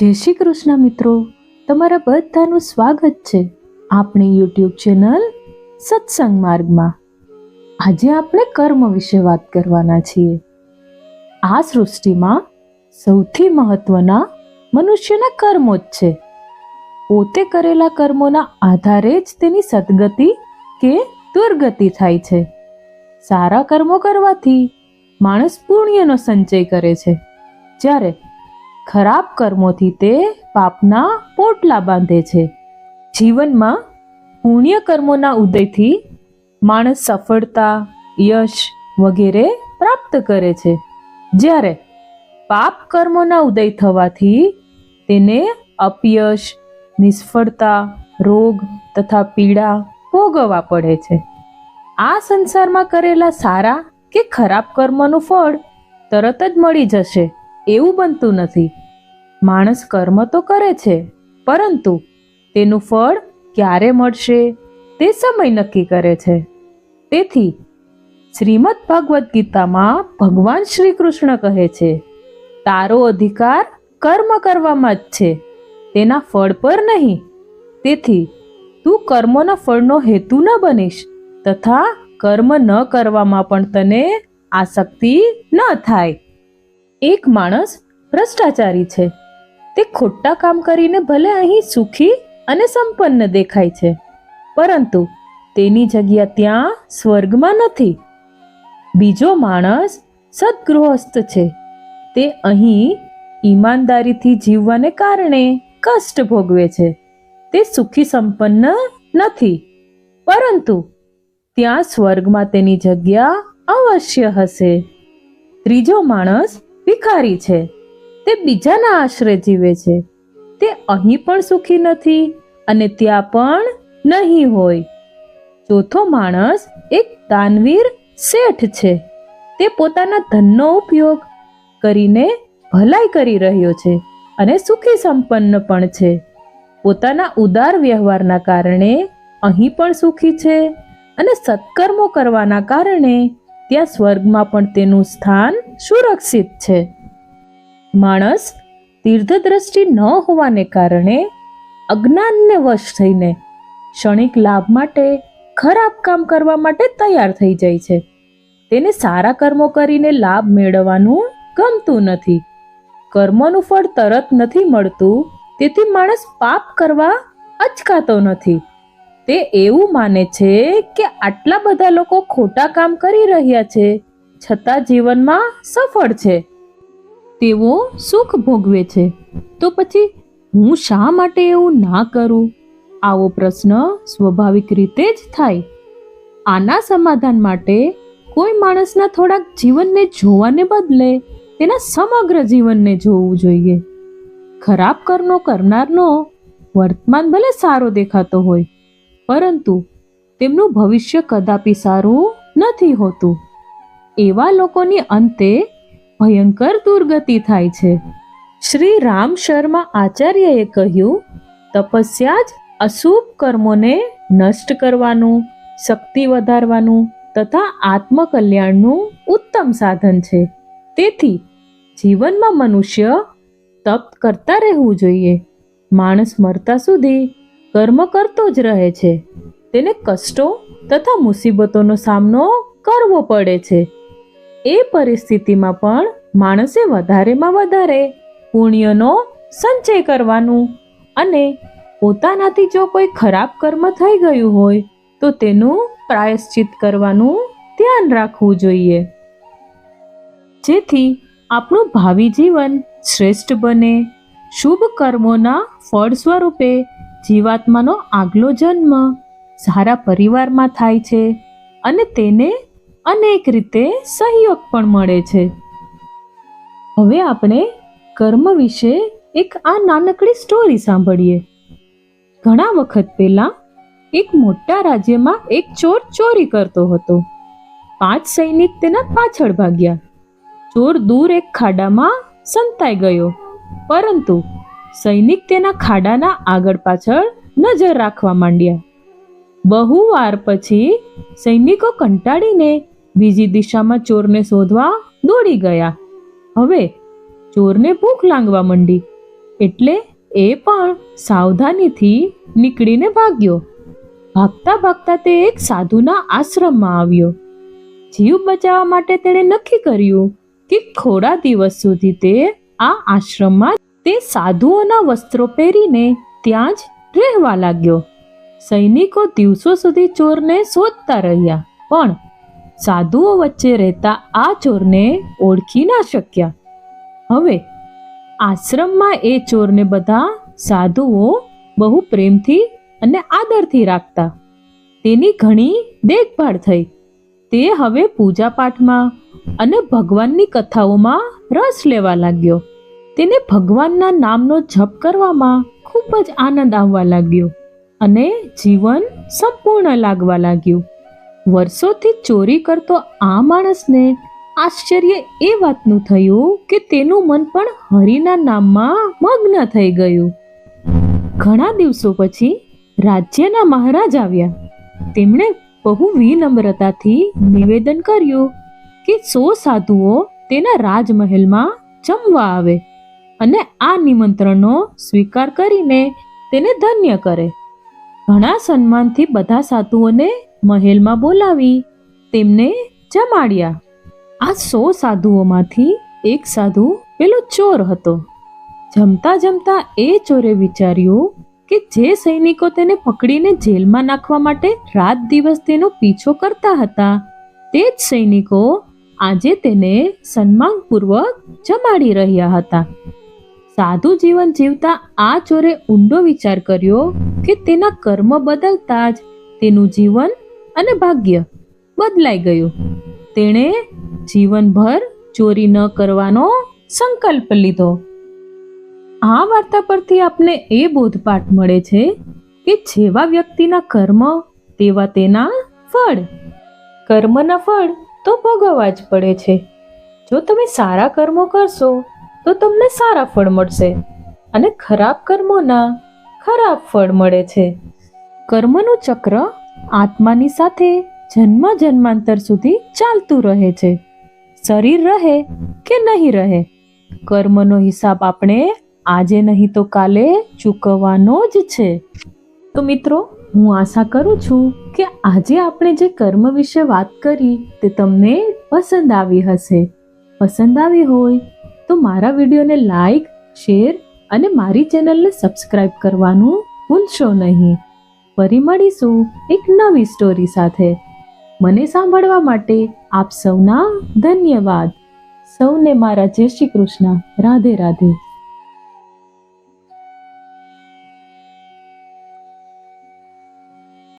જય શ્રી કૃષ્ણ મિત્રો. તમારા બધાનું સ્વાગત છે આપણી યુટ્યુબ ચેનલ સત્સંગ માર્ગમાં. આજે આપણે કર્મ વિશે વાત કરવાના છીએ. આ સૃષ્ટિમાં સૌથી મહત્વના મનુષ્યના કર્મો જ છે. પોતે કરેલા કર્મોના આધારે જ તેની સદગતિ કે દુર્ગતિ થાય છે. સારા કર્મો કરવાથી માણસ પુણ્યનો સંચય કરે છે. જ્યારે ખરાબ કર્મોથી તે પાપના પોટલા બાંધે છે. જીવનમાં પુણ્ય કર્મોના ઉદયથી માણસ સફળતા, યશ વગેરે પ્રાપ્ત કરે છે. જ્યારે પાપ કર્મોના ઉદય થવાથી તેને અપયશ, નિષ્ફળતા, રોગ તથા પીડા ભોગવવા પડે છે. આ સંસારમાં કરેલા સારા કે ખરાબ કર્મનું ફળ તરત જ મળી જશે એવું બનતું નથી. માણસ કર્મ તો કરે છે, પરંતુ તેનું ફળ ક્યારે મળશે તે સમય નક્કી કરે છે. તેથી શ્રીમદ ભગવદ્ ગીતામાં ભગવાન શ્રી કૃષ્ણ કહે છે, તારો અધિકાર કર્મ કરવામાં જ છે, તેના ફળ પર નહીં. તેથી તું કર્મોના ફળનો હેતુ ન બનીશ તથા કર્મ ન કરવામાં પણ તને આસક્તિ ન થાય. એક માણસ ભ્રષ્ટાચારી છે. તે ખોટા કામ કરીને ભલે અહીં સુખી અને સંપન્ન દેખાય છે. પરંતુ તેની જગ્યા ત્યાં સ્વર્ગમાં નથી. બીજો માણસ સદગૃહસ્થ છે. તે અહીં ઈમાનદારીથી જીવવાને કારણે કષ્ટ ભોગવે છે. તે સુખી સંપન્ન નથી. પરંતુ ત્યાં સ્વર્ગમાં તેની જગ્યા અવશ્ય હશે. ત્રીજો માણસ ભિખારી છે. તે બીજાના આશરે જીવે છે. તે અહીં પણ સુખી નથી અને ત્યાં પણ નહીં હોય. ચોથો માણસ એક દાનવીર શેઠ છે. તે પોતાના ધનનો ઉપયોગ કરીને ભલાઈ કરી રહ્યો છે અને સુખી સંપન્ન પણ છે. પોતાના ઉદાર વ્યવહારના કારણે અહીં પણ સુખી છે અને સત્કર્મો કરવાના કારણે ત્યાં સ્વર્ગમાં પણ તેનું સ્થાન સુરક્ષિત છે. માણસ તીર્થદ્રષ્ટિ ન હોવાને કારણે અજ્ઞાનને વશ થઈને ક્ષણિક લાભ માટે ખરાબ કામ કરવા માટે તૈયાર થઈ જાય છે. તેને સારા કર્મો કરીને લાભ મેળવવાનું ગમતું નથી. કર્મનું ફળ તરત નથી મળતું, તેથી માણસ પાપ કરવા અચકાતો નથી. તે એવું માને છે કે આટલા બધા લોકો ખોટા કામ કરી રહ્યા છે, છતાં જીવનમાં સફળ છે. તેઓ સુખ ભોગવે છે. તો પછી હું શા માટે એવું ના કરું? આવો પ્રશ્ન સ્વાભાવિક રીતે જ થાય. આના સમાધાન માટે કોઈ માણસના થોડાક જીવનને જોવાને બદલે તેના સમગ્ર જીવનને જોવું જોઈએ. ખરાબ કર્મો કરનારનો વર્તમાન ભલે સારો દેખાતો હોય, પરંતુ તેમનું ભવિષ્ય કદાપી સારું નથી હોતું. એવા લોકોની અંતે ભયંકર દુર્ગતિ થાય છે. શ્રી રામ શર્મા આચાર્યએ કહ્યું, તપસ્યા જ અશુભ કર્મોને નષ્ટ કરવાનું, શક્તિ વધારવાનું તથા આત્મકલ્યાણનું ઉત્તમ સાધન છે. તેથી જીવનમાં મનુષ્ય તપ કરતા રહેવું જોઈએ. માણસ મરતા સુધી કર્મ કરતો જ રહે છે. તેને કષ્ટો તથા મુસીબતોનો સામનો કરવો પડે છે. એ પરિસ્થિતિમાં પણ માણસે વધારેમાં વધારે પુણ્યનો સંચય કરવાનું અને પોતાનાથી જો કોઈ ખરાબ કર્મ થઈ ગયું હોય, તો તેનું પ્રાયશ્ચિત કરવાનું ધ્યાન રાખવું જોઈએ. જેથી આપણું ભાવિ જીવન શ્રેષ્ઠ બને. શુભ કર્મોના ફળ સ્વરૂપે જીવાત્માનો આગલો જન્મ સારા પરિવારમાં થાય છે અને તેને અનેક રીતે સહયોગ પણ મળે છે. હવે આપણે કર્મ વિશે એક આ નાનકડી સ્ટોરી સાંભળીએ. ઘણા વખત પહેલા એક મોટા રાજ્યમાં એક ચોર ચોરી કરતો હતો. પાંચ સૈનિક તેના પાછળ ભાગ્યા. ચોર દૂર એક ખાડામાં સંતાઈ ગયો. પરંતુ સૈનિક તેના ખાડાના આગળ પાછળ નજર રાખવા માંડ્યા. બહુ વાર પછી સૈનિકો કંટાળીને બીજી દિશામાં ચોરને શોધવા દોડી ગયા. હવે ચોરને ભૂખ લાગવા માંડી, એટલે એ પણ સાવધાનીથી નીકળીને ભાગ્યો. ભાગતા ભાગતા તે એક સાધુના આશ્રમમાં આવ્યો. જીવ બચાવવા માટે તેણે નક્કી કર્યું કે થોડા દિવસ સુધી તે આ આશ્રમમાં તે સાધુઓના વસ્ત્રો પહેરીને ત્યાં જ રહેવા લાગ્યો. સૈનિકો દિવસો સુધી ચોરને શોધતા રહ્યા, પણ સાધુઓ વચ્ચે રહેતા આ ચોરને ઓળખી ના શક્યા. હવે આશ્રમમાં એ ચોરને બધા સાધુઓ બહુ પ્રેમથી અને આદરથી રાખતા. તેની ઘણી દેખભાળ થઈ. તે હવે પૂજાપાઠમાં અને ભગવાનની કથાઓમાં રસ લેવા લાગ્યો. તેને ભગવાનના નામનો જપ કરવામાં ખૂબ જ આનંદ આવવા લાગ્યો અને જીવન સંપૂર્ણ લાગવા લાગ્યું. વર્ષોથી ચોરી કરતો આ માણસને આશ્ચર્ય એ વાતનું થયું કે તેનું મન પણ હરિના નામમાં મગ્ન થઈ ગયું. ઘણા દિવસો પછી રાજ્યના મહારાજ આવ્યા. તેમણે બહુ વિનમ્રતાથી નિવેદન કર્યું કે સો સાધુઓ તેના રાજમહેલમાં જમવા આવે અને આ નિમંત્રણનો સ્વીકાર કરીને તેને ધન્ય કરે. ઘણા સન્માનથી બધા સાધુઓને મહેલમાં બોલાવી તેમને જમાડ્યા. આ સો સાધુઓમાંથી એક સાધુ પેલો ચોર હતો. જમતા જમતા એ ચોરે વિચાર્યું કે જે સૈનિકો તેને પકડીને જેલમાં નાખવા માટે રાત દિવસ તેનો પીછો કરતા હતા, તે જ સૈનિકો આજે તેને સન્માનપૂર્વક જમાડી રહ્યા હતા. સાધુ જીવન જીવતા આ ચોરે ઊંડો વિચાર કર્યો કે તેના કર્મ બદલતા જ તેનું જીવન અને ભાગ્ય બદલાઈ ગયું. તેણે જીવનભર ચોરી ન કરવાનો સંકલ્પ લીધો. આ વાર્તા પરથી આપને એ બોધપાઠ મળે છે કે જેવા વ્યક્તિના કર્મ, તેવા તેના ફળ. કર્મના ફળ તો ભોગવવા જ પડે છે. જો તમે સારા કર્મો કરશો, તો તમને સારા ફળ મળશે અને ખરાબ કર્મોના ખરાબ ફળ મળે છે. કર્મનું ચક્ર આત્માની સાથે જન્મ જન્માંતર સુધી ચાલતું રહે છે. શરીર રહે કે નહીં રહે? કર્મનો હિસાબ આપણે આજે નહીં તો કાલે ચૂકવવાનો જ છે. તો મિત્રો, હું આશા કરું છું કે આજે આપણે જે કર્મ વિશે વાત કરી તે તમને પસંદ આવી હશે. પસંદ આવી હોય તો મારા વિડીયોને લાઈક, શેર અને મારી ચેનલને સબસ્ક્રાઈબ કરવાનું ભૂલશો નહીં. ફરી મળીશું એક નવી સ્ટોરી સાથે. મને સાંભળવા માટે આપ સૌના ધન્યવાદ. સૌને મારા જય શ્રી કૃષ્ણ. રાધે રાધે.